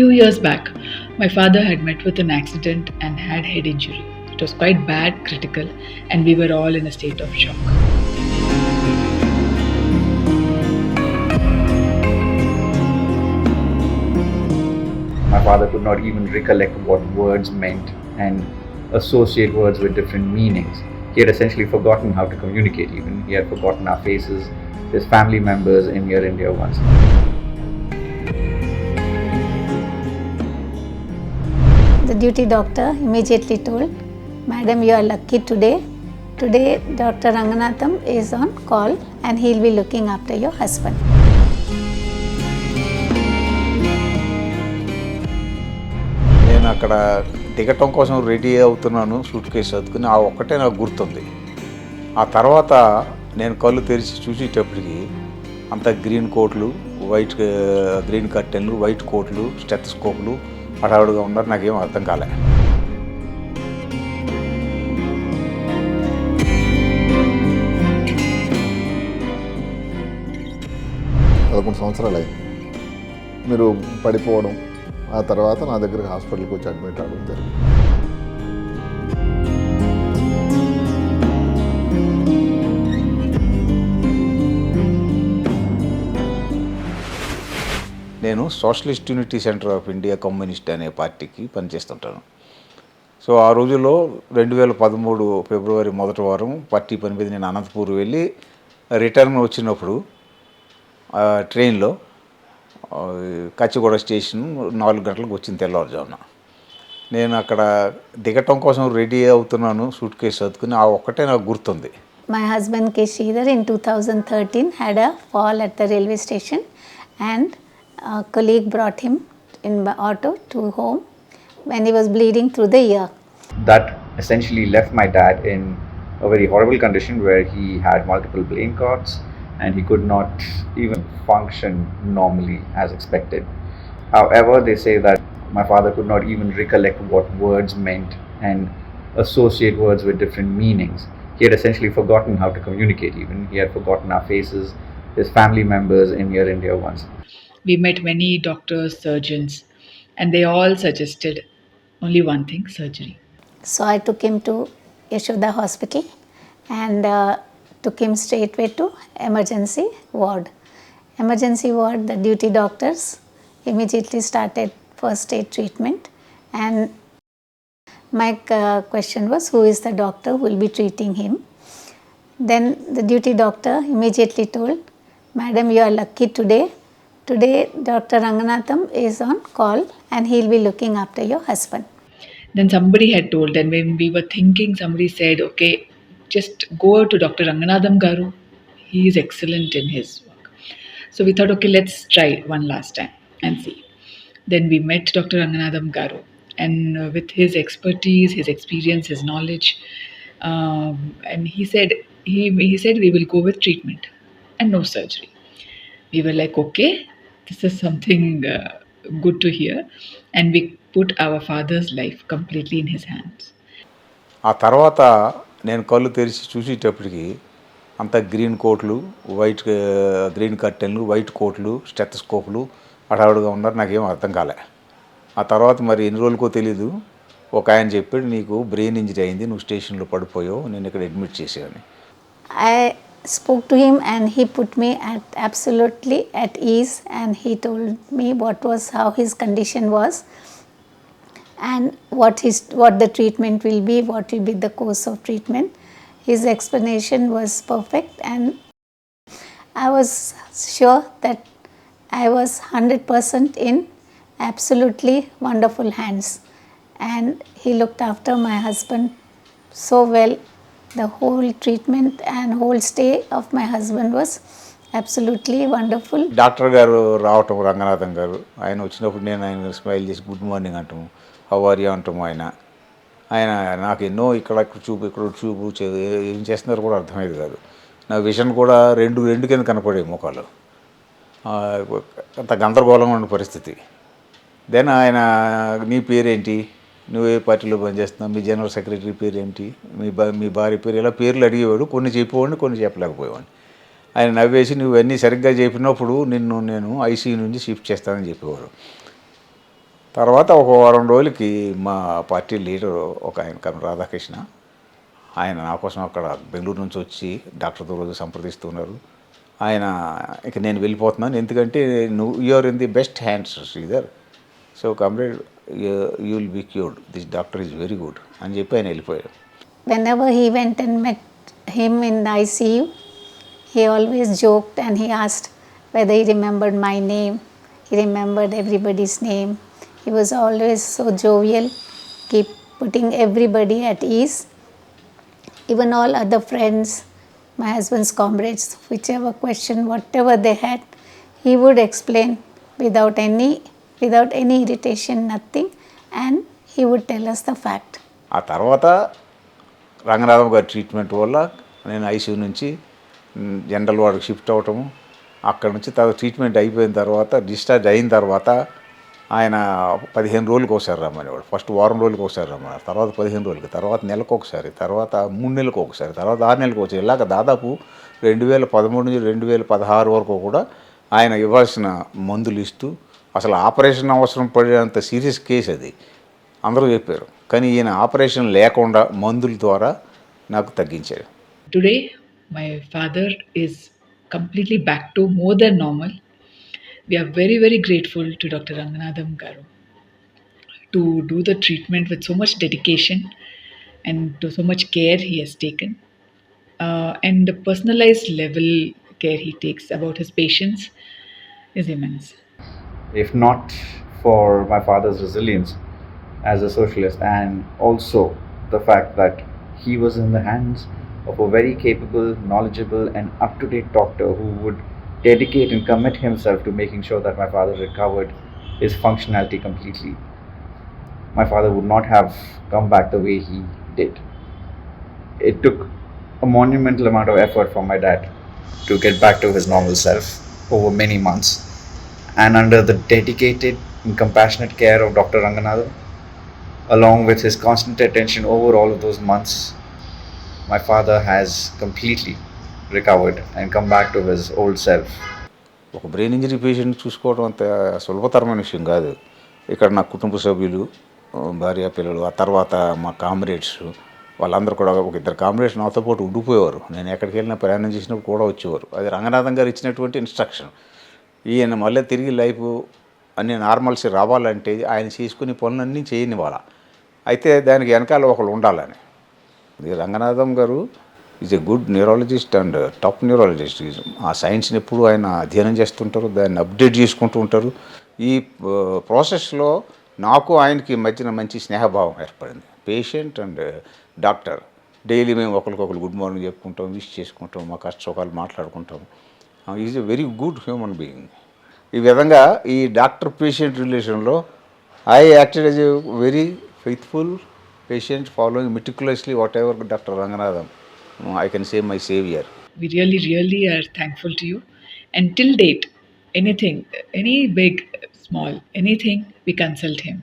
few years back, my father had met with an accident and had head injury. It was quite bad, critical, and we were all in a state of shock. My father could not even recollect what words meant and associate words with different meanings. He had essentially forgotten how to communicate, even. He had forgotten our faces, his family members in Air India once. The duty doctor immediately told, Madam, you are lucky today. Today, Dr. Ranganatham is on call and he'll be looking after your husband. నేను అక్కడ దిగటం కోసం ready అవుతున్నాను suit case చదువుకుని ఆ ఒక్కటే నాకు గుర్తుంది ఆ తర్వాత నేను కళ్ళు తెరిచి చూసేటప్పటికి అంత గ్రీన్ కోట్లు వైట్ గ్రీన్ కర్టెన్లు వైట్ కోట్లు స్టెతస్కోప్లు హడావుడిగా ఉన్నారు. నాకేం అర్థం కాలే. పదకొండు సంవత్సరాలు. అయింది మీరు పడిపోవడం ఆ తర్వాత నా దగ్గరికి హాస్పిటల్కి వచ్చి అడ్మిట్ అవ్వడం జరిగింది. నేను socialist unity centre of India communist అనే పార్టీకి పనిచేస్తుంటాను. సో ఆ రోజుల్లో రెండు వేల పదమూడు ఫిబ్రవరి మొదటి వారం పార్టీ పని మీద నేను అనంతపూర్ వెళ్ళి రిటర్న్ వచ్చినప్పుడు ట్రైన్లో కచ్చిగూడ స్టేషన్ నాలుగు గంటలకు వచ్చింది తెల్లవారుజామున. నేను అక్కడ దిగటం కోసం రెడీ అవుతున్నాను సూట్ కేసు చదువుకుని ఆ ఒక్కటే నాకు గుర్తుంది. My husband K Sridhar in two thousand thirteen had a fall at the railway station and a colleague brought him in by auto to home when he was bleeding through the ear. That essentially left my dad in a very horrible condition where he had multiple brain cuts and he could not even function normally as expected. However, they say that my father could not even recollect what words meant and associate words with different meanings. He had essentially forgotten how to communicate, even. He had forgotten our faces, his family members in Air India once. We met many doctors, surgeons, and they all suggested only one thing surgery. So I took him to Yashoda Hospital and uh, took him straightway to emergency ward. Emergency ward, the duty doctors immediately started first aid treatment and my uh, question was who is the doctor who will be treating him. Then the duty doctor immediately told, Madam, you are lucky today. Today, Dr. Ranganatham is on call and he'll be looking after your husband. Then somebody had told, and when we were thinking, somebody said, okay, just go to Dr. Ranganathan Garu. He is excellent in his work. So we thought, okay, let's try one last time and see. Then we met Dr. Ranganathan Garu, and uh, with his expertise, his experience, his knowledge, um, and he said he he said we will go with treatment and no surgery. We were like, okay, this is something uh, good to hear, and we put our father's life completely in his hands. ఆ తర్వాత నేను కళ్ళు తెరిచి చూసేటప్పటికి అంత green కోట్లు white green కర్టెన్లు white కోట్లు స్టెతస్కోప్లు హడావుడిగా ఉన్నారు. నాకేం అర్థం కాలే. ఆ తర్వాత మరి ఎన్ని రోజులకో తెలీదు. ఒక ఆయన చెప్పాడు నీకు బ్రెయిన్ ఇంజరీ అయింది నువ్వు స్టేషన్లో పడిపోయావు నేను ఇక్కడ అడ్మిట్ చేశాను. I spoke to him and he put me at absolutely at ease and he told me what was how his condition was and what his what the treatment will be what will be the course of treatment. His explanation was perfect and i was sure that i was 100% in absolutely wonderful hands. And he looked after my husband so well the whole treatment and whole stay of my husband was absolutely wonderful doctor గారు రావటం రంగనాథం గారు ఆయన వచ్చినప్పుడు నేను ఆయన smile చేసి good morning అంటాము. హవారి అంటాము ఆయన. ఆయన నాకు ఎన్నో ఇక్కడ ఇక్కడ చూపు ఇక్కడ చూపు చే- ఏం చేస్తున్నారో కూడా అర్థమయ్యేది కాదు. నా విషన్ కూడా రెండు రెండు కింద కనపడే ముఖాలు అంత గందరగోళంగా ఉన్న పరిస్థితి. దెన్ ఆయన నీ పేరేంటి? నువ్వు ఏ పార్టీలో పనిచేస్తున్నావు మీ జనరల్ సెక్రటరీ పేరు ఏంటి మీ బా మీ భార్య పేరు ఇలా పేర్లు అడిగేవాడు కొన్ని చెప్పేవాడిని కొన్ని చెప్పలేకపోయేవాడిని. ఆయన నవ్వేసి నువ్వు అన్నీ సరిగ్గా చెప్పినప్పుడు నిన్ను నేను ఐసీయూ నుంచి షిఫ్ట్ చేస్తానని చెప్పేవారు. తర్వాత ఒక వారం రోజులకి మా పార్టీ లీడర్ ఒక ఆయన కను రాధాకృష్ణ ఆయన నా కోసం అక్కడ బెంగళూరు నుంచి వచ్చి డాక్టర్తో రోజు సంప్రదిస్తున్నారు. ఆయన ఇక నేను వెళ్ళిపోతున్నాను ఎందుకంటే నువ్వు you're in the best hands Sridhar. So comrade you will be cured this doctor is very good అని చెప్పి ఆయన వెళ్ళిపోయాడు Whenever he went and met him in the ICU, he always joked and he asked whether he remembered my name. He remembered everybody's name. He was always so jovial, keep putting everybody at ease. Even all other friends, my husband's comrades, whichever question, whatever they had, he would explain without any without any irritation nothing and he would tell us the fact ఆ తర్వాత రంగనాథం గారి treatment వల్ల నేను ICU నుంచి general వార్డుకి shift అవటము అక్కడ నుంచి తర్వాత ట్రీట్మెంట్ అయిపోయిన తర్వాత డిశ్చార్జ్ అయిన తర్వాత ఆయన పదిహేను రోజులకు ఒకసారి రమ్మనేవాడు. ఫస్ట్ వారం రోజులకు ఒకసారి రమ్మన్నారు. తర్వాత పదిహేను రోజులకి తర్వాత నెలకు ఒకసారి తర్వాత మూడు నెలలకు ఒకసారి తర్వాత ఆరు నెలలకు ఒకసారి. ఇలాగ దాదాపు రెండు వేల పదమూడు నుంచి రెండు వేల పదహారు వరకు కూడా ఆయన ఇవ్వాల్సిన మందులు ఇస్తూ అసలు ఆపరేషన్ అవసరం పడేంత సీరియస్ కేసు అది. అందరూ చెప్పారు. కానీ ఈయన ఆపరేషన్ లేకుండా మందుల ద్వారా నాకు తగ్గించారు. Today my father is completely back to more then normal we're very very grateful to doctor Ranganatham గారు to do the treatment with so much dedication and to so much care he has taken and personalised level care he takes about his patients is immense if not for my father's resilience as a socialist and also the fact that he was in the hands of a very capable, knowledgeable, and up to date doctor who would dedicate and commit himself to making sure that my father recovered his functionality completely, my father would not have come back the way he did. It took a monumental amount of effort from my dad to get back to his normal self over many months and under the dedicated and compassionate care of Dr. Ranganathan, along with his constant attention over all of those months, my father has completely recovered and come back to his old self. ఒక brain injury patient చూసుకోవడం అంత సులభతరమైన విషయం కాదు ఇక్కడ నా కుటుంబ సభ్యులు ఆ, భార్య పిల్లలు ఆ తర్వాత మా కామ్రేడ్స్ వాళ్ళందరూ కూడా ఒక ఇద్దరు కామ్రేడ్స్ నాతో పాటు ఉండిపోయేవారు నేను ఎక్కడికి వెళ్ళినా ప్రయాణం చేసినప్పుడు కూడా వచ్చేవారు అది రంగనాథం గారు ఇచ్చినటువంటి ఇన్స్ట్రక్షన్ ఈయన మళ్ళీ తిరిగి లైఫ్ అన్ని నార్మల్స్ రావాలంటే ఆయన చేసుకునే పనులన్నీ చేయని వాళ్ళ. అయితే దానికి వెనకాల ఒకళ్ళు ఉండాలని. ఇది రంగనాథం గారు is a good neurologist and top neurologist. ఆ సైన్స్ని ఎప్పుడు ఆయన అధ్యయనం చేస్తుంటారు దాన్ని అప్డేట్ చేసుకుంటూ ఉంటారు. ఈ ప్రాసెస్లో నాకు ఆయనకి మధ్యన మంచి స్నేహభావం ఏర్పడింది. Patient and doctor. డైలీ మేము ఒకరికొకరు గుడ్ మార్నింగ్ చెప్పుకుంటాం విష్ చేసుకుంటాం మా కష్టసుఖాలు మాట్లాడుకుంటాం. Is a very good human being ఈ విధంగా ఈ డాక్టర్ పేషెంట్ రిలేషన్లో I acted as a very faithful patient following meticulously whatever doctor Ranganatham I can say my saviour we really, really are thankful to you. And till date, anything, any big, small, anything, we consult him.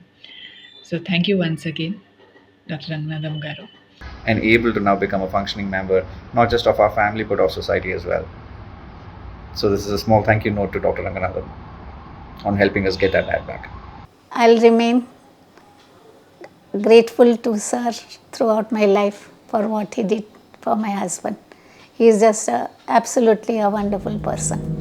So thank you once again, Dr. Ranganadam Garu. And able to now become a functioning member, not just of our family but of society as well. So, this is a small thank you note to Dr. Ranganathan on helping us get dad back. I'll remain grateful to Sir throughout my life for what he did for my husband. He is just a, absolutely a wonderful person.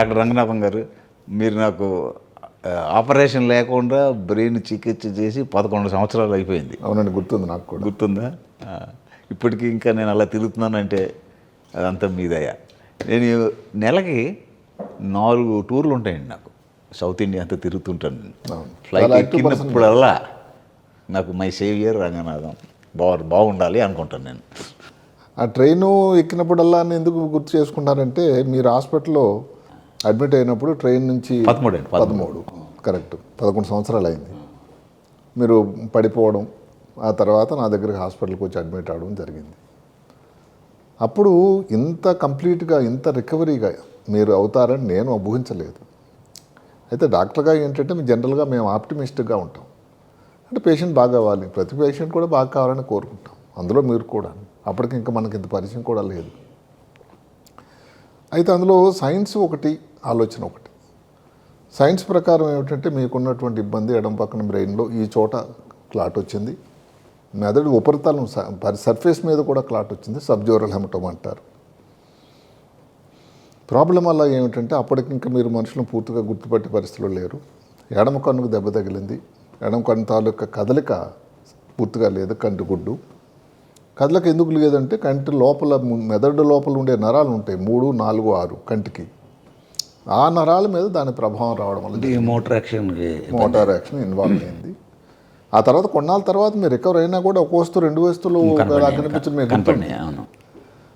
Doctor Ranganatham గారు మీరు నాకు operation లేకుండా brain చికిత్స చేసి పదకొండు సంవత్సరాలు అయిపోయింది. అవునండి గుర్తుంది నాకు కూడా. గుర్తుందా? ఇప్పటికీ ఇంకా నేను అలా తిరుగుతున్నానంటే అదంతా మీదయ్యా నేను నెలకి నాలుగు టూర్లు ఉంటాయండి నాకు. సౌత్ ఇండియా అంతా తిరుగుతుంటాను. ఫ్లైట్. ఎక్కినప్పుడల్లా నాకు మై సేవియర్ రంగనాథం. బాగు బాగుండాలి అనుకుంటాను నేను. ఆ ట్రైను ఎక్కినప్పుడల్లా నేను ఎందుకు గుర్తు చేసుకుంటారంటే మీరు హాస్పిటల్లో అడ్మిట్ అయినప్పుడు ట్రైన్ నుంచి పదమూడు అండి, పదమూడు. కరెక్ట్ పదకొండు సంవత్సరాలు అయింది మీరు పడిపోవడం ఆ తర్వాత నా దగ్గరికి హాస్పిటల్కి వచ్చి అడ్మిట్ అవ్వడం జరిగింది. అప్పుడు ఇంత కంప్లీట్గా ఇంత రికవరీగా మీరు అవుతారని నేను ఊహించలేదు. అయితే డాక్టర్గా ఏంటంటే మేము జనరల్గా మేము ఆప్టిమిస్టిక్గా ఉంటాం. అంటే పేషెంట్ బాగా కావాలి ప్రతి పేషెంట్ కూడా బాగా కావాలని కోరుకుంటాం. అందులో మీరు కూడా. అప్పటికి ఇంకా మనకి ఇంత పరిచయం కూడా లేదు. అయితే అందులో సైన్స్ ఒకటి ఆలోచన ఒకటి. సైన్స్ ప్రకారం ఏమిటంటే మీకున్నటువంటి ఇబ్బంది ఎడం పక్కన బ్రెయిన్లో ఈ చోట క్లాట్ వచ్చింది. మెదడు ఉపరితలం స- సర్ఫేస్ మీద కూడా క్లాట్ వచ్చింది. సబ్జోరల్ హెమటోమ్ అంటారు. ప్రాబ్లం అలా ఏమిటంటే అప్పటికి ఇంకా మీరు మనుషులను పూర్తిగా గుర్తుపట్టే పరిస్థితిలో లేరు. ఎడమ కన్నుకు దెబ్బ తగిలింది. ఎడమ కన్ను తాలూకా కదలిక పూర్తిగా లేదు కంటి గుడ్డు. కదలిక ఎందుకు లేదంటే కంటి లోపల మెదడు లోపల ఉండే నరాలు ఉంటాయి. మూడు నాలుగు ఆరు కంటికి. ఆ నరాల మీద దాని ప్రభావం రావడం వల్ల motor action motor action involve అయింది. ఆ తర్వాత కొన్నాళ్ళ తర్వాత మీరు రికవర్ అయినా కూడా ఒక వస్తు రెండు వస్తువులు కనిపించడం మీకు అవును.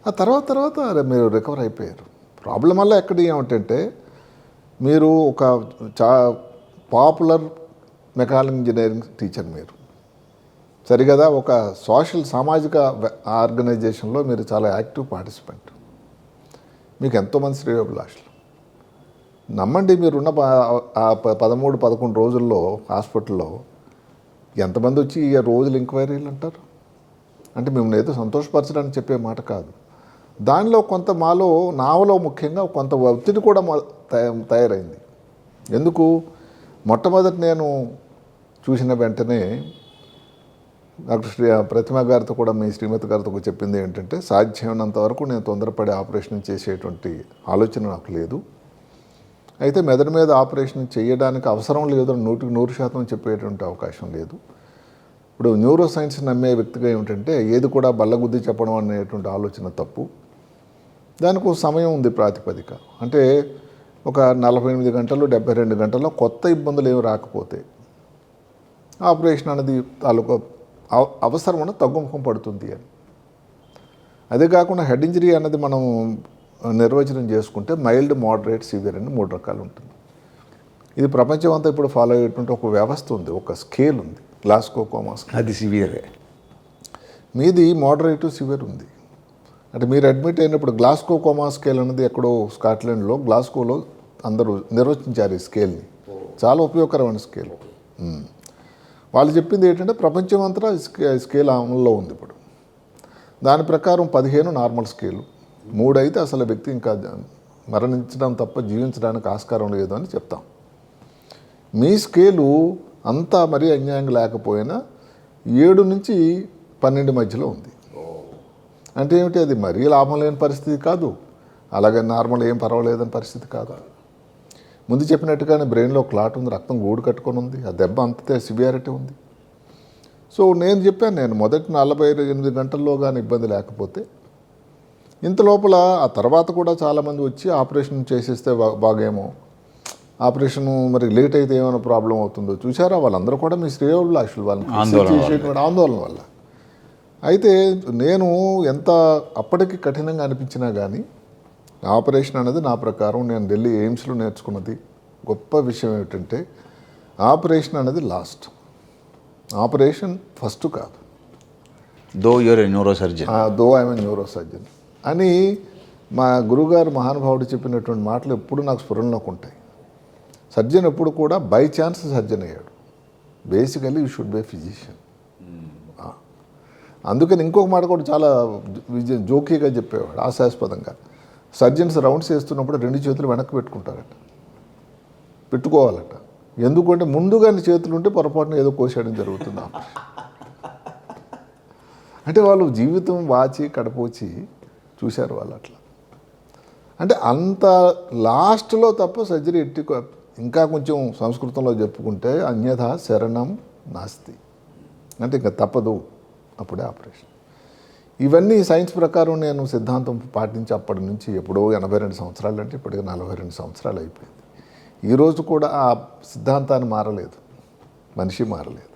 ఆ తర్వాత తర్వాత మీరు రికవర్ అయిపోయారు. ప్రాబ్లం వల్ల ఎక్కడ ఏమిటంటే మీరు ఒక చా పాపులర్ మెకానికల్ ఇంజనీరింగ్ టీచర్ మీరు. సరిగదా ఒక సోషల్ సామాజిక ఆర్గనైజేషన్లో మీరు చాలా యాక్టివ్ పార్టిసిపెంట్ మీకు ఎంతోమంది శ్రేయోభిలాషులు. నమ్మండి మీరున్న ప- ప- పదమూడు పదకొండు రోజుల్లో హాస్పిటల్లో ఎంతమంది వచ్చి ఈ రోజులు ఎంక్వైరీలు అంటారు? అంటే మిమ్మల్ని ఏదో సంతోషపరచడానికి చెప్పే మాట కాదు. దానిలో కొంత మాలో నావలో ముఖ్యంగా కొంత ఒత్తిడి కూడా తయ- తయారైంది. ఎందుకు? మొట్టమొదటి నేను చూసిన వెంటనే డాక్టర్ శ్రీ ప్రతిమ గారితో కూడా మీ శ్రీమతి గారితో చెప్పింది ఏంటంటే సాధ్యమైనంత వరకు నేను తొందరపడి ఆపరేషన్ చేసేటువంటి ఆలోచన నాకు లేదు. అయితే మెదడు మీద ఆపరేషన్ చేయడానికి అవసరం లేదు అని నూటికి నూరు శాతం చెప్పేటువంటి అవకాశం లేదు. ఇప్పుడు న్యూరో సైన్స్ నమ్మే వ్యక్తిగా ఏమిటంటే ఏది కూడా బల్లగుద్ది చెప్పడం అనేటువంటి ఆలోచన తప్పు. దానికి ఒక సమయం ఉంది ప్రాతిపదిక. అంటే ఒక నలభై ఎనిమిది గంటలు డెబ్బై రెండు గంటల్లో కొత్త ఇబ్బందులు ఏమి రాకపోతే ఆపరేషన్ అనేది తాలూకా అవ- అవసరం తగ్గుముఖం పడుతుంది అని. అదే కాకుండా హెడ్ ఇంజరీ అనేది మనం నిర్వచనం చేసుకుంటే మైల్డ్ మోడరేట్ సివియర్ అని మూడు రకాలు ఉంటుంది. ఇది ప్రపంచం అంతా ఇప్పుడు ఫాలో అయ్యేటువంటి ఒక వ్యవస్థ ఉంది ఒక స్కేల్ ఉంది గ్లాస్కో కోమా స్కేల్ అది సివియరే మీది మోడరేటివ్ సివియర్ ఉంది. అంటే మీరు అడ్మిట్ అయినప్పుడు గ్లాస్కో కోమా స్కేల్ అనేది ఎక్కడో స్కాట్లాండ్లో గ్లాస్కోలో అందరూ నిర్వచించారు ఈ స్కేల్ని చాలా ఉపయోగకరమైన స్కేల్. వాళ్ళు చెప్పింది ఏంటంటే ప్రపంచం అంతా స్కే స్కేల్ అమల్లో ఉంది ఇప్పుడు. దాని ప్రకారం పదిహేను నార్మల్ స్కేలు మూడు అయితే అసలు వ్యక్తి ఇంకా మరణించడం తప్ప జీవించడానికి ఆస్కారం లేదు అని చెప్తాం. మీ స్కేలు అంతా మరీ అన్యాయంగా లేకపోయినా ఏడు నుంచి పన్నెండు మధ్యలో ఉంది. అంటే ఏమిటి? అది మరీ లాభం లేని పరిస్థితి కాదు. అలాగే నార్మల్ ఏం పర్వాలేదని పరిస్థితి కాదు. ముందు చెప్పినట్టుగానే బ్రెయిన్లో క్లాట్ ఉంది రక్తం గూడు కట్టుకొని ఉంది ఆ దెబ్బ అంతే సివియారిటీ ఉంది. సో నేను చెప్పాను నేను మొదటి నలభై ఎనిమిది గంటల్లో కానీ ఇబ్బంది లేకపోతే ఇంత లోపల ఆ తర్వాత కూడా చాలామంది వచ్చి ఆపరేషన్ చేసేస్తే బా- బాగేమో. ఆపరేషన్ మరి లేట్ అయితే ఏమైనా ప్రాబ్లం అవుతుందో చూసారా వాళ్ళందరూ కూడా మీ శ్రేయోభిలాషులు వాళ్ళని ఆందోళన వల్ల. అయితే నేను ఎంత అప్పటికి కఠినంగా అనిపించినా కానీ ఆపరేషన్ అనేది నా ప్రకారం నేను ఢిల్లీ ఎయిమ్స్లో నేర్చుకున్నది గొప్ప విషయం ఏమిటంటే ఆపరేషన్ అనేది లాస్ట్. ఆపరేషన్ ఫస్ట్ కాదు. Though your neuro surgeon though I'm neuro surgeon అని మా గురుగారు మహానుభావుడు చెప్పినటువంటి మాటలు ఎప్పుడు నాకు స్ఫురణలోకి ఉంటాయి. సర్జన్ ఎప్పుడు కూడా బై ఛాన్స్ సర్జన్ అయ్యాడు. Basically you should be physician. అందుకని ఇంకొక మాట కూడా చాలా విజ- జోకీగా చెప్పేవాడు ఆశాస్పదంగా సర్జన్స్ రౌండ్స్ వేస్తున్నప్పుడు రెండు చేతులు వెనక్కి పెట్టుకుంటారట. పెట్టుకోవాలట. ఎందుకంటే ముందుగానే చేతులు ఉంటే పొరపాటున ఏదో కోసేయడం జరుగుతుంది అంటే వాళ్ళు జీవితం వాచి కడపోచి చూశారు వాళ్ళు అట్లా. అంటే అంత లాస్ట్లో తప్ప సర్జరీ ఎట్టి ఇంకా కొంచెం సంస్కృతంలో చెప్పుకుంటే అన్యథ శరణం నాస్తి. అంటే ఇంకా తప్పదు అప్పుడే ఆపరేషన్. ఇవన్నీ సైన్స్ ప్రకారం నేను సిద్ధాంతం పాటించి అప్పటి నుంచి ఎప్పుడో ఎనభై రెండు సంవత్సరాలు అంటే ఇప్పటికి నలభై రెండు సంవత్సరాలు అయిపోయింది. ఈరోజు కూడా ఆ సిద్ధాంతాన్ని మారలేదు. మనిషి మారలేదు.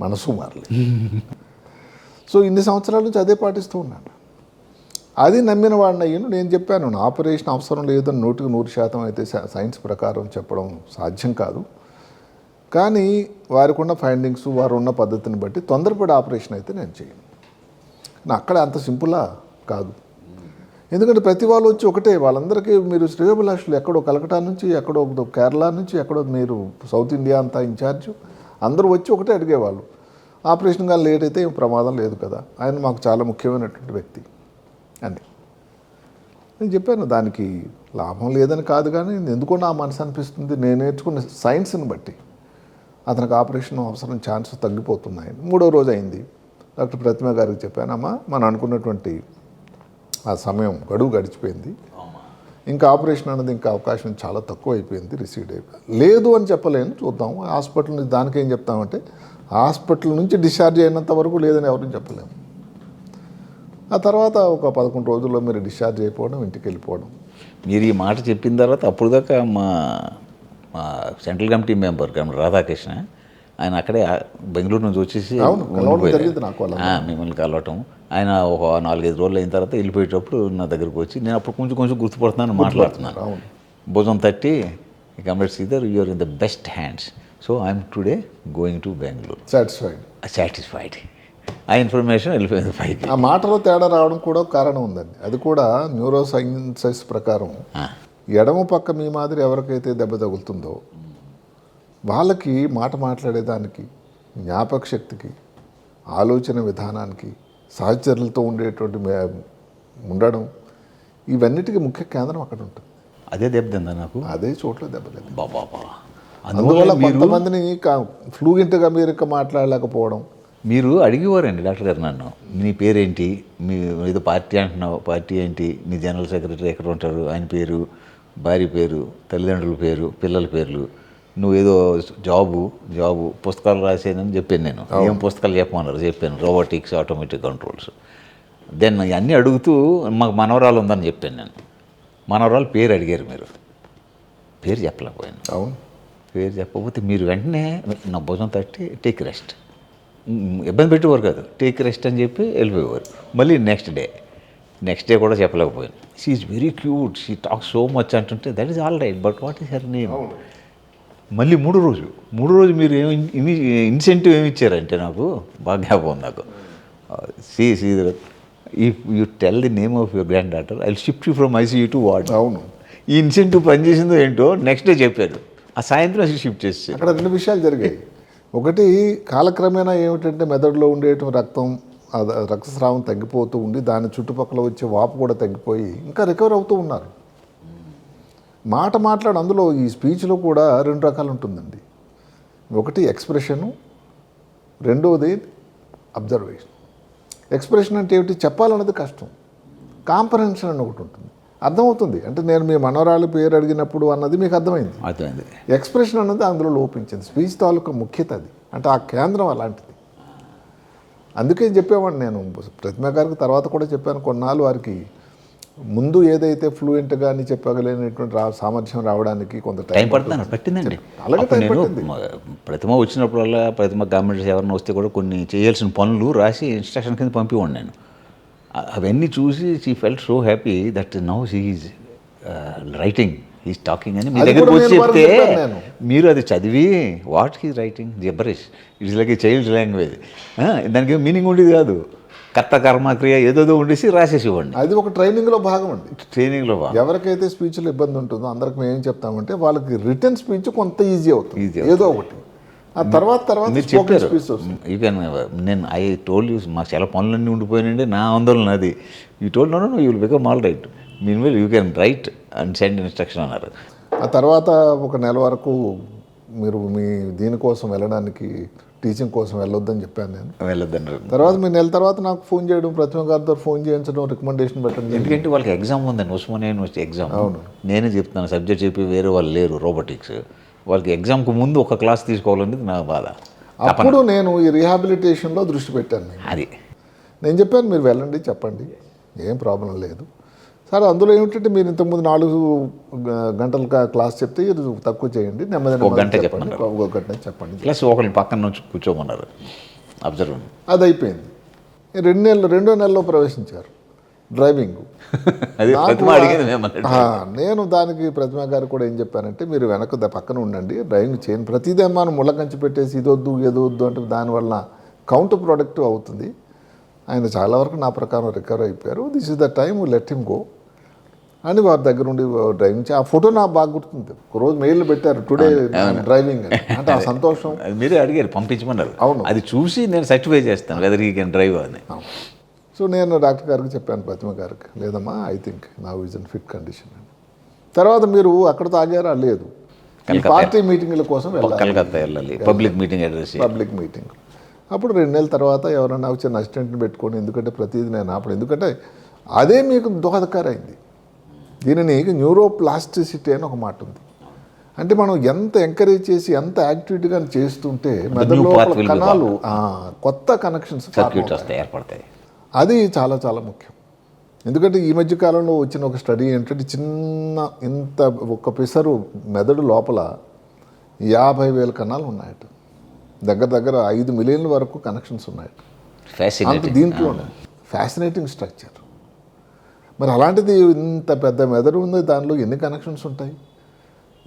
మనసు మారలేదు. సో ఇన్ని సంవత్సరాల నుంచి అదే పాటిస్తూ ఉన్నాను. అది నమ్మిన వాడిని అయ్యాను నేను చెప్పాను ఆపరేషన్ అవసరం లేదని నూటికి నూరు శాతం అయితే సైన్స్ ప్రకారం చెప్పడం సాధ్యం కాదు. కానీ వారికి ఉన్న ఫైండింగ్స్ వారు ఉన్న పద్ధతిని బట్టి తొందరపడి ఆపరేషన్ అయితే నేను చేయను. నా అక్కడ అంత సింపులా కాదు. ఎందుకంటే ప్రతి వాళ్ళు వచ్చి ఒకటే వాళ్ళందరికీ మీరు శ్రేయోభిలాషులు ఎక్కడో కలకటా నుంచి ఎక్కడో కేరళ నుంచి ఎక్కడో మీరు సౌత్ ఇండియా అంతా ఇన్ఛార్జ్ అందరూ వచ్చి ఒకటే అడిగేవాళ్ళు. ఆపరేషన్ కానీ లేట్ అయితే ఏం ప్రమాదం లేదు కదా. ఆయన మాకు చాలా ముఖ్యమైనటువంటి వ్యక్తి. అని నేను చెప్పాను దానికి లాభం లేదని కాదు కానీ ఎందుకో నా మనసు అనిపిస్తుంది నేను నేర్చుకున్న సైన్స్ని బట్టి. అతనికి ఆపరేషన్ అవసరం ఛాన్స్ తగ్గిపోతున్నాయి. మూడో రోజు అయింది. డాక్టర్ ప్రతిమ గారికి చెప్పానమ్మా మనం అనుకున్నటువంటి ఆ సమయం గడువు గడిచిపోయింది. ఇంకా ఆపరేషన్ అన్నది ఇంకా అవకాశం చాలా తక్కువ అయిపోయింది రిసీడ్ అయిపోయింది. లేదు అని చెప్పలేను చూద్దాం. హాస్పిటల్ నుంచి దానికి ఏం చెప్తామంటే హాస్పిటల్ నుంచి డిశ్చార్జ్ అయినంత వరకు లేదని ఎవరిని చెప్పలేము. ఆ తర్వాత ఒక పదకొండు రోజుల్లో మీరు డిశ్చార్జ్ అయిపోవడం ఇంటికి వెళ్ళిపోవడం. మీరు ఈ మాట చెప్పిన తర్వాత అప్పుడు దాకా మా మా సెంట్రల్ కమిటీ మెంబర్ రాధాకృష్ణ ఆయన అక్కడే బెంగళూరు నుంచి వచ్చేసి మిమ్మల్ని కలవటం. ఆయన ఒక నాలుగైదు రోజులు అయిన తర్వాత వెళ్ళిపోయేటప్పుడు నా దగ్గరకు వచ్చి నేను అప్పుడు కొంచెం కొంచెం గుర్తుపడుతున్నాను మాట్లాడుతున్నాను. భుజం తట్టి comrade Sridhar you're in the best hands so I'm today going to Bengaluru satisfied satisfied ఆ ఇన్ఫర్మేషన్ వెళ్ళిపోయింది పైకి. ఆ మాటలో తేడా రావడం కూడా ఒక కారణం ఉందండి. అది కూడా న్యూరో సైన్సెస్ ప్రకారం ఎడమ పక్క మీ మాదిరి ఎవరికైతే దెబ్బ తగులుతుందో వాళ్ళకి మాట మాట్లాడేదానికి జ్ఞాపక శక్తికి ఆలోచన విధానానికి సహచరులతో ఉండేటువంటి ఉండడం ఇవన్నిటికీ ముఖ్య కేంద్రం అక్కడ ఉంటుంది. అదే దెబ్బతిందా నాకు? అదే చోట్ల దెబ్బతింది బాబా అందువల్ల కొంతమందిని ఫ్లూయెంట్గా మీరు మాట్లాడలేకపోవడం మీరు అడిగేవారండి డాక్టర్ గారు నన్ను. నీ పేరేంటి? మీ ఏదో పార్టీ అంటున్నావు పార్టీ ఏంటి? నీ జనరల్ సెక్రటరీ ఎక్కడ ఉంటారు? ఆయన పేరు భార్య పేరు తల్లిదండ్రుల పేరు పిల్లల పేర్లు. నువ్వు ఏదో జాబు జాబు పుస్తకాలు రాసానని చెప్పాను నేను. ఏం పుస్తకాలు చెప్పమన్నారు? చెప్పాను. Robotics automatic controls. దెన్ అన్నీ అడుగుతూ మాకు మనవరాలు ఉందని చెప్పాను నేను. మనవరాలు పేరు అడిగారు మీరు. పేరు చెప్పలేకపోయాను. అవును. పేరు చెప్పకపోతే మీరు వెంటనే నా భుజం తట్టి టేక్ రెస్ట్. ఇబ్బంది పెట్టేవారు కాదు. టేక్ రెస్ట్ అని చెప్పి వెళ్ళిపోయేవారు. మళ్ళీ నెక్స్ట్ డే నెక్స్ట్ డే కూడా చెప్పలేకపోయాను. She is very cute she talk so much అంటుంటే that is all right but what is her name మళ్ళీ మూడు రోజు మూడు రోజు మీరు ఏమి ఇని ఇన్సెంటివ్ ఏమి ఇచ్చారంటే నాకు బాగా జ్ఞాపకం ఉంది నాకు. See see if you tell the name of your granddaughter I shift you from ICU to ward అవును. ఈ ఇన్సెంటివ్ పనిచేసిందో ఏంటో నెక్స్ట్ డే చెప్పారు ఆ సాయంత్రం అసలు షిఫ్ట్ చేసి అక్కడ రెండు విషయాలు జరిగాయి. ఒకటి కాలక్రమేణా ఏమిటంటే మెదడులో ఉండేటువంటి రక్తం రక్తస్రావం తగ్గిపోతూ ఉండి దాని చుట్టుపక్కల వచ్చే వాపు కూడా తగ్గిపోయి ఇంకా రికవర్ అవుతూ ఉన్నారు. మాట మాట్లాడు అందులో ఈ స్పీచ్లో కూడా రెండు రకాలు ఉంటుందండి. ఒకటి ఎక్స్ప్రెషను రెండవది అబ్జర్వేషన్. ఎక్స్ప్రెషన్ అంటే ఏమిటి? చెప్పాలన్నది కష్టం. కాంప్రహెన్షన్ అని ఒకటి ఉంటుంది. అర్థమవుతుంది. అంటే నేను మీ మనవరాలు పేరు అడిగినప్పుడు అన్నది మీకు అర్థమైంది. అర్థమైంది. ఎక్స్ప్రెషన్ అన్నది అందులో లోపించింది. స్పీచ్ తాలూకా ముఖ్యత అది అంటే ఆ కేంద్రం అలాంటిది. అందుకే చెప్పేవాడిని నేను. ప్రతిమ గారికి తర్వాత కూడా చెప్పాను కొన్నాళ్ళు వారికి ముందు ఏదైతే ఫ్లూయెంట్గా అని చెప్పగలిగినటువంటి రా సామర్థ్యం రావడానికి కొంత టైం పడుతుంది పట్టిందండి. అలాగే నేను ప్రతిమ వచ్చినప్పుడల్లా ప్రతిమ గవర్నమెంట్ ఎవరైనా వస్తే కూడా కొన్ని చేయాల్సిన పనులు రాసి ఇన్స్ట్రక్షన్ కింద పంపివ్వండి నేను. అవన్నీ చూసి she felt so happy that now she's writing is talking అని మీ దగ్గరకు వచ్చి చెప్తే. మీరు అది చదివి what he writing gibberish it's like a child language దానికి మీనింగ్ ఉండేది కాదు. కర్త కర్మ క్రియ ఏదోదో ఉండేసి రాసేసి ఇవ్వండి. అది ఒక ట్రైనింగ్లో భాగం అండి. ట్రైనింగ్లో ఎవరికైతే స్పీచ్లో ఇబ్బంది ఉంటుందో అందరికి మేము ఏం చెప్తామంటే వాళ్ళకి రిటర్న్ స్పీచ్ కొంత ఈజీ అవుతుంది. Easy ఏదో ఒకటి. ఆ తర్వాత తర్వాత మీరు చెప్పారు. యూ కెన్ నేను ఐ టోల్ యూ మాకు చాలా పనులన్నీ ఉండిపోయినండి నా ఆందోళన అది. You told no no you will become all right mean will you can write and send instruction అన్నారు. ఆ తర్వాత ఒక నెల వరకు మీరు మీ దీనికోసం వెళ్ళడానికి టీచింగ్ కోసం వెళ్ళొద్దని చెప్పాను నేను. వెళ్ళొద్దన్నారు తర్వాత మీరు నెల తర్వాత నాకు ఫోన్ చేయడం ప్రతిమ గారితో ఫోన్ చేయించడం రికమెండేషన్ పెట్టండి ఎందుకంటే వాళ్ళకి ఎగ్జామ్ ఉందండి ఉస్మానియా యూనివర్సిటీ ఎగ్జామ్ అవును. నేనే చెప్తాను సబ్జెక్ట్ చెప్పి వేరే వాళ్ళు లేరు రోబోటిక్స్ వాళ్ళకి ఎగ్జామ్కి ముందు ఒక క్లాస్ తీసుకోవాలనేది నా బాధ. అప్పుడు నేను ఈ రీహాబిలిటేషన్లో దృష్టి పెట్టాను అది. నేను చెప్పాను మీరు వెళ్ళండి చెప్పండి. ఏం ప్రాబ్లం లేదు. సరే అందులో ఏమిటంటే మీరు ఇంతకుముందు నాలుగు గంటల క్లాస్ చెప్తే ఇది తక్కువ చేయండి నెమ్మది ఒక గంట చెప్పండి. ఒక గంట చెప్పండి. ప్లస్ ఒకరిని పక్కన నుంచి కూర్చోమన్నారు. అబ్జర్వ్. అది అయిపోయింది. రెండు నెలలు రెండో నెలలో ప్రవేశించారు. డ్రైవింగ్. నేను దానికి ప్రతిమ గారు కూడా ఏం చెప్పానంటే మీరు వెనక పక్కన ఉండండి డ్రైవింగ్ చేయను ప్రతిదీ మనం ముళ్ళకంచి పెట్టేసి ఇది వద్దు ఇది వద్దు అంటే దానివల్ల కౌంటర్ ప్రొడక్టివ్ అవుతుంది. ఆయన చాలా వరకు నా ప్రకారం రికవర్ అయిపోయారు. This is the time let him go అని వారి దగ్గర ఉండి డ్రైవింగ్ చే- ఆ ఫోటో నాకు బాగా గుర్తుంది. ఒక రోజు మెయిల్ పెట్టారు టుడే డ్రైవింగ్ అంటే ఆ సంతోషం. మీరే అడిగారు పంపించమన్నారు. అవును. అది చూసి నేను సర్టిఫై చేస్తాను వెదర్ ఈ కెన్ డ్రైవ్ అని. సో నేను డాక్టర్ గారికి చెప్పాను ప్రతిమ గారికి లేదమ్మా ఐ థింక్ నా ఈజ్ ఇన్ ఫిట్ కండిషన్ అని తర్వాత మీరు అక్కడ తాగారా? లేదు. ఈ. పార్టీ మీటింగ్ల కోసం వెళ్ళాలి. Public meeting address public meeting అప్పుడు రెండు నెలల తర్వాత ఎవరైనా వచ్చిన అసిస్టెంట్ని పెట్టుకొని ఎందుకంటే ప్రతిదీ నేను ఆపడం ఎందుకంటే అదే మీకు దోహదకరైంది దీనిని న్యూరోప్లాస్టిసిటీ అని ఒక మాట ఉంది. అంటే మనం ఎంత ఎంకరేజ్ చేసి ఎంత యాక్టివిటీగా చేస్తుంటే మెదడు కణాలు కొత్త కనెక్షన్స్ ఏర్పడతాయి. అది చాలా చాలా ముఖ్యం. ఎందుకంటే ఈ మధ్య కాలంలో వచ్చిన ఒక స్టడీ ఏంటంటే చిన్న ఇంత ఒక పిసరు మెదడు లోపల యాభై వేల కణాలు ఉన్నాయట. దగ్గర దగ్గర ఐదు మిలియన్ల వరకు కనెక్షన్స్ ఉన్నాయట. అంత దీంట్లోనే. ఫ్యాసినేటింగ్ స్ట్రక్చర్ మరి అలాంటిది ఇంత పెద్ద మెదడు ఉంది దానిలో ఎన్ని కనెక్షన్స్ ఉంటాయి?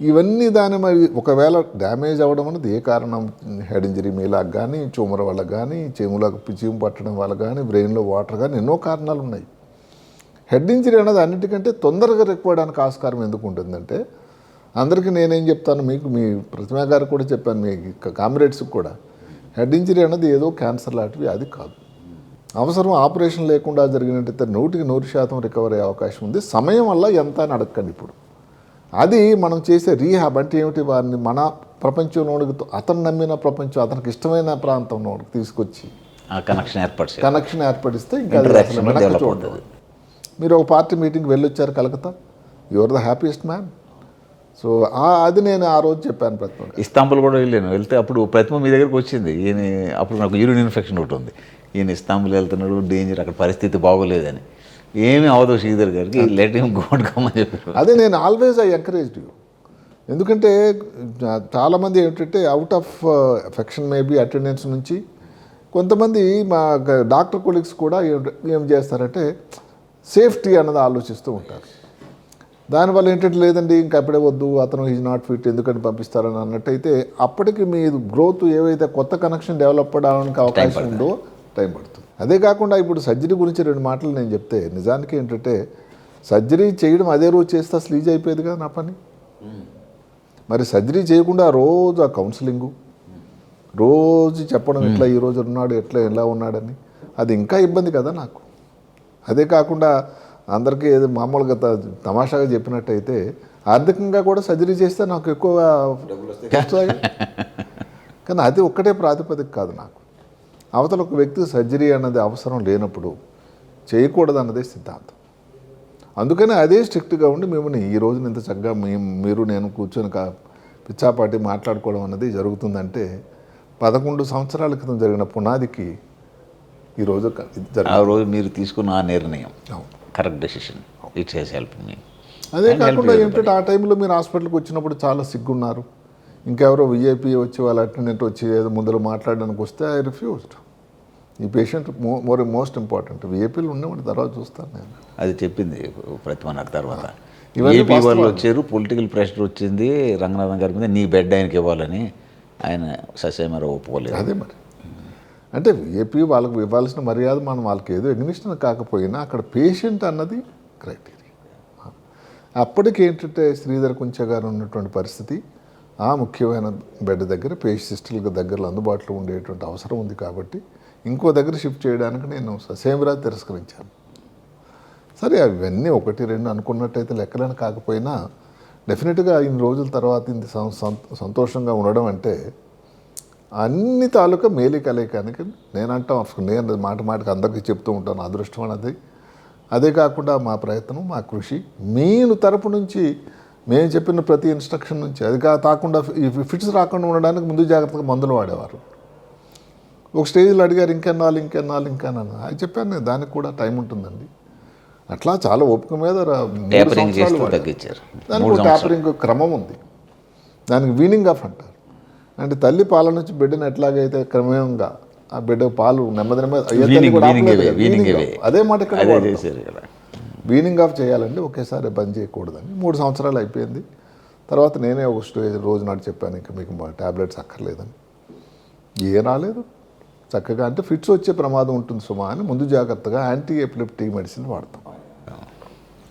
ఇవన్నీ దాని మరి ఒకవేళ డ్యామేజ్ అవ్వడం అనేది ఏ కారణం? హెడ్ ఇంజరీ మీలాగా కానీ చూమర వల్ల కానీ చెములకు చీము పట్టడం వల్ల కానీ బ్రెయిన్లో వాటర్ కానీ ఎన్నో కారణాలు ఉన్నాయి హెడ్ ఇంజరీ అనేది అన్నిటికంటే తొందరగా రెక్కువడానికి ఆస్కారం ఎందుకు ఉంటుందంటే అందరికీ నేనేం చెప్తాను మీకు మీ ప్రతిమా గారు కూడా చెప్పాను మీ కామ్రేడ్స్కి కూడా హెడ్ ఇంజరీ అనేది ఏదో క్యాన్సర్ లాంటివి అది కాదు. అవసరం ఆపరేషన్ లేకుండా జరిగినట్టయితే నూటికి నూరు శాతం రికవరీ అయ్యే అవకాశం ఉంది. సమయం వల్ల ఎంత అని అడగండి ఇప్పుడు. అది మనం చేసే రీహాబ్ అంటే ఏమిటి? వారిని మన ప్రపంచంలోనికి అతను నమ్మిన ప్రపంచం అతనికి ఇష్టమైన ప్రాంతంలోనికి తీసుకొచ్చి ఆ కనెక్షన్ ఏర్పరిచి కనెక్షన్ ఏర్పడిస్తే ఇంకా చూడదు. మీరు ఒక పార్టీ మీటింగ్కి వెళ్ళొచ్చారు Calcutta. You're the happiest man so అది నేను ఆ రోజు చెప్పాను ప్రతిమ ఇస్తాంబుల్ కూడా వెళ్ళాను. వెళ్తే అప్పుడు ప్రతిమ మీ దగ్గరికి వచ్చింది. ఈయన అప్పుడు నాకు యూరిన్ ఇన్ఫెక్షన్ ఒకటి ఉంది. ఈయన ఇస్తాంబుల్ వెళ్తున్నాడు డేంజర్ అక్కడ పరిస్థితి బాగోలేదని. ఏమీ అవదు శ్రీధర్ గారికి లెట్ హిమ్ గోడ్ కమ్మని చెప్పారు. అదే నేను ఆల్వేస్ ఐ ఎంకరేజ్ యూ ఎందుకంటే చాలామంది ఏంటంటే out of affection maybe attendance నుంచి కొంతమంది మా డాక్టర్ కొలీగ్స్ కూడా ఏం- ఏం చేస్తారంటే సేఫ్టీ అన్నది ఆలోచిస్తూ ఉంటారు. దానివల్ల ఏంటంటే లేదండి ఇంకా అప్పుడే వద్దు అతను ఈజ్ నాట్ ఫిట్ ఎందుకని పంపిస్తారని అన్నట్టయితే అప్పటికి మీ గ్రోత్ ఏవైతే కొత్త కనెక్షన్ డెవలప్ అవడానికి అవకాశం ఉందో టైం పడుతుంది అదే కాకుండా ఇప్పుడు సర్జరీ గురించి రెండు మాటలు నేను చెప్తే నిజానికి ఏంటంటే సర్జరీ చేయడం అదే రోజు చేస్తే అసలు ఈజీ అయిపోయేది కదా నా పని. మరి సర్జరీ చేయకుండా రోజు ఆ కౌన్సిలింగు రోజు చెప్పడం ఇట్లా ఈ రోజు ఉన్నాడు ఎట్లా ఎలా ఉన్నాడని. అది ఇంకా ఇబ్బంది కదా నాకు. అదే కాకుండా అందరికీ ఏదో మామూలుగా తమాషాగా చెప్పినట్టయితే ఆర్థికంగా కూడా సర్జరీ చేస్తే నాకు ఎక్కువగా కానీ అది ఒక్కటే ప్రాతిపదిక కాదు నాకు. అవతల ఒక వ్యక్తి సర్జరీ అన్నది అవసరం లేనప్పుడు చేయకూడదు అన్నదే సిద్ధాంతం. అందుకనే అదే స్ట్రిక్ట్గా ఉండి మిమ్మల్ని ఈ రోజున ఇంత చక్కగా మేము మీరు నేను కూర్చొని కా పిచ్చాపాటి మాట్లాడుకోవడం అన్నది జరుగుతుందంటే పదకొండు సంవత్సరాల క్రితం జరిగిన పునాదికి ఈరోజు ఆ రోజు మీరు తీసుకున్న ఆ నిర్ణయం. Correct decision. It's he's help me అదే కాకుండా ఏంటంటే ఆ టైంలో మీరు హాస్పిటల్కి వచ్చినప్పుడు చాలా సిగ్గున్నారు. ఇంకెవరో విఐపి వచ్చి వాళ్ళ అటెండెంట్ వచ్చి ఏదో ముందర మాట్లాడడానికి వస్తే ఐ రిఫ్యూజ్డ్. ఈ పేషెంట్ మోర్ మోస్ట్ ఇంపార్టెంట్ విఐపీలు ఉండేవాడి తర్వాత చూస్తాను నేను. అది చెప్పింది ప్రతిమ నాకు తర్వాత. ఏపీ వాళ్ళు. వచ్చారు పొలిటికల్ ప్రెషర్ వచ్చింది రంగనాథన్ గారి మీద నీ బెడ్ ఆయనకి ఇవ్వాలని ఆయన ససేమర ఒప్పుకోలేదు. అదే మరి. అంటే ఏపీ వాళ్ళకు ఇవ్వాల్సిన మర్యాద మనం వాళ్ళకి ఏదో ఎగ్నిషన్ కాకపోయినా అక్కడ పేషెంట్ అన్నది క్రైటీరియా అప్పటికి ఏంటంటే శ్రీధర్ కుంచ గారు ఉన్నటువంటి పరిస్థితి ఆ ముఖ్యమైన బెడ్ దగ్గర పేషెంట్ సిస్టర్లకు దగ్గరలో అందుబాటులో ఉండేటువంటి అవసరం ఉంది కాబట్టి ఇంకో దగ్గర షిఫ్ట్ చేయడానికి నేను ససేమిరా తిరస్కరించాను. సరే అవన్నీ ఒకటి రెండు అనుకున్నట్టయితే లెక్కలను కాకపోయినా డెఫినెట్గా ఇన్ని రోజుల తర్వాత ఇంత సంతోషంగా ఉండడం అంటే అన్ని తాలూకా మేలి కలయికానికి నేను అంటాం నేను మాట మాటకి అందరికీ చెప్తూ ఉంటాను అదృష్టం అన్నది అదే కాకుండా మా ప్రయత్నం మా కృషి మీను తరపు నుంచి మేము చెప్పిన ప్రతి ఇన్స్ట్రక్షన్ నుంచి అది కాకుండా ఈ ఫిట్స్ రాకుండా ఉండడానికి ముందు జాగ్రత్తగా మందులు వాడేవారు. ఒక స్టేజ్లో అడిగారు ఇంకెన్నాళ్ళు ఇంకెన్నాళ్ళు ఇంకెన్నాళ్ళు. అది చెప్పాను నేను దానికి కూడా టైం ఉంటుందండి. అట్లా చాలా ఓపిక మీద దానికి ట్యాపరింగ్ క్రమం ఉంది. దానికి వీనింగ్ ఆఫ్ అంటారు. అంటే తల్లి పాల నుంచి బిడ్డను ఎట్లాగైతే క్రమంగా ఆ బిడ్డ పాలు నెమ్మది నెమ్మది. అదే మాట ఇక్కడ వీనింగ్ ఆఫ్ చేయాలండి ఒకేసారి బంద్ చేయకూడదని మూడు సంవత్సరాలు అయిపోయింది. తర్వాత నేనే ఒక స్టేజ్ రోజు నాడు చెప్పాను ఇంకా మీకు మా ట్యాబ్లెట్స్ అక్కర్లేదని. ఏ రాలేదు. చక్కగా అంటే ఫిట్స్ వచ్చే ప్రమాదం ఉంటుంది సుమా అని ముందు జాగ్రత్తగా యాంటీ ఎపిలిప్టిక్ మెడిసిన్ వాడతాం.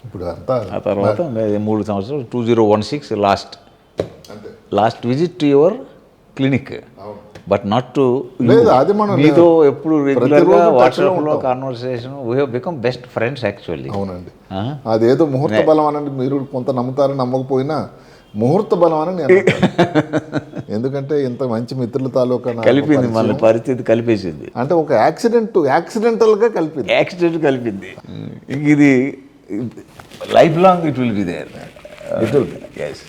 ఇప్పుడు అంతా ఆ తర్వాత మూడు సంవత్సరాలు two zero one six last last visit to your clinic but not to లేదు, అది మనం మీతో ఎప్పుడు రెగ్యులర్గా వాట్సాప్లో. Conversation we have become best friends actually అవునండి. అదేదో ముహూర్త బలం అనండి మీరు కొంత నమ్ముతారని నమ్మకపోయినా ముహూర్త బలం అని నేను. ఎందుకంటే ఇంత మంచి మిత్రుల తాలూకా కలిపింది. మన పరిస్థితి కలిపేసింది. అంటే ఒక యాక్సిడెంట్ యాక్సిడెంటల్గా కలిపింది. యాక్సిడెంట్ కలిపింది. ఇంక ఇది life long it will be there. It will yes